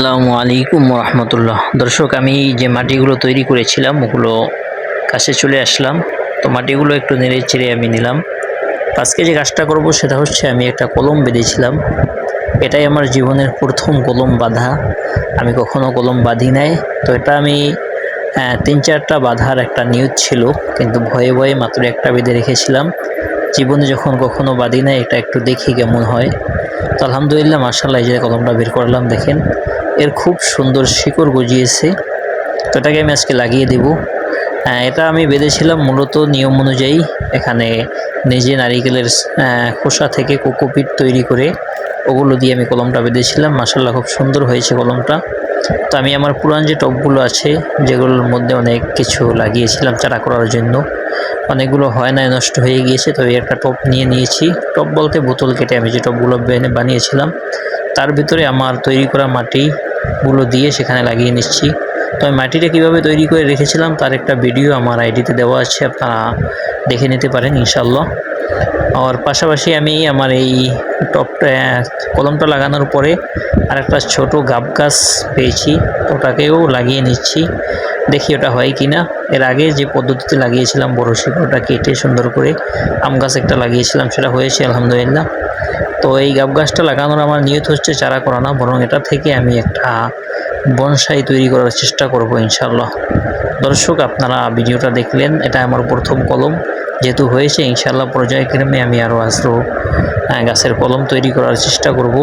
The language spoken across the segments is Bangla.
আসসালামু আলাইকুম রহমতুল্লাহ দর্শক, আমি যে মাটিগুলো তৈরি করেছিলাম, ওগুলো কাছে চলে আসলাম। তো মাটিগুলো একটু নেড়ে চেড়ে আমি নিলাম। আজকে যে কাজটা করব, সেটা হচ্ছে আমি একটা কলম বেঁধেছিলাম। এটাই আমার জীবনের প্রথম কলম বাঁধা। আমি কখনো কলম বাঁধি নাই। তো এটা আমি তিন চারটা বাঁধার একটা নিয়ত ছিল, কিন্তু ভয়ে ভয়ে মাত্র একটা বেঁধে রেখেছিলাম। জীবনে যখন কখনো বাঁধি নাই, এটা একটু দেখি কেমন হয়। তো আলহামদুলিল্লাহ মার্শাল্লাহ এই যে কলমটা বের করলাম, দেখেন। এর খুব সুন্দর শিকড় গজিয়েছে। তো এটাকে আমি আজকে লাগিয়ে দেব। এটা আমি বেঁধেছিলাম মূলত নিয়ম অনুযায়ী এখানে নিজে নারিকেলের খোসা থেকে কোকোপিট তৈরি করে ওগুলো দিয়ে আমি কলমটা বেঁধেছিলাম। মাসাল্লাহ খুব সুন্দর হয়েছে কলমটা। তো আমি আমার পুরান যে টবগুলো আছে, যেগুলোর মধ্যে অনেক কিছু লাগিয়েছিলাম চারা করার জন্য, অনেকগুলো হয় না নষ্ট হয়ে গিয়েছে। তো একটা টপ নিয়ে নিয়েছি। টপ বলতে বোতল কেটে আমি যে টপগুলো বেনে- বানিয়েছিলাম, তার ভিতরে আমার তৈরি করা মাটিগুলো দিয়ে সেখানে লাগিয়ে নিচ্ছি। তো আমি মাটিটা কীভাবে তৈরি করে রেখেছিলাম তার একটা ভিডিও আমার আইডিতে দেওয়া আছে, আপনারা দেখে নিতে পারেন ইনশাল্লাহ আর পাশাপাশি আমি আমার এই টপটা, কলমটা লাগানোর পরে আর একটা ছোটো গাব গাছ পেয়েছি, ওটাকেও লাগিয়ে নিচ্ছি। দেখি ওটা হয় কি না এর আগে যে পদ্ধতিতে লাগিয়েছিলাম বড় শিকড়টা কেটে সুন্দর করে আম গাছ একটা লাগিয়েছিলাম, সেটা হয়েছে, আলহামদুলিল্লাহ। তো এই গাব গাছটা লাগানোর আমার নিয়ত হচ্ছে চারা করা না বরং এটা থেকে আমি একটা বনসাই তৈরি করার চেষ্টা করব ইনশাল্লাহ দর্শক, আপনারা ভিডিওটা দেখলেন, এটা আমার প্রথম কলম। যেহেতু হয়েছে ইনশাল্লাহ পর্যায়ক্রমে আমি আরও আসরো গাছের কলম তৈরি করার চেষ্টা করব।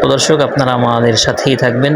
তো দর্শক, আপনারা আমাদের সাথেই থাকবেন।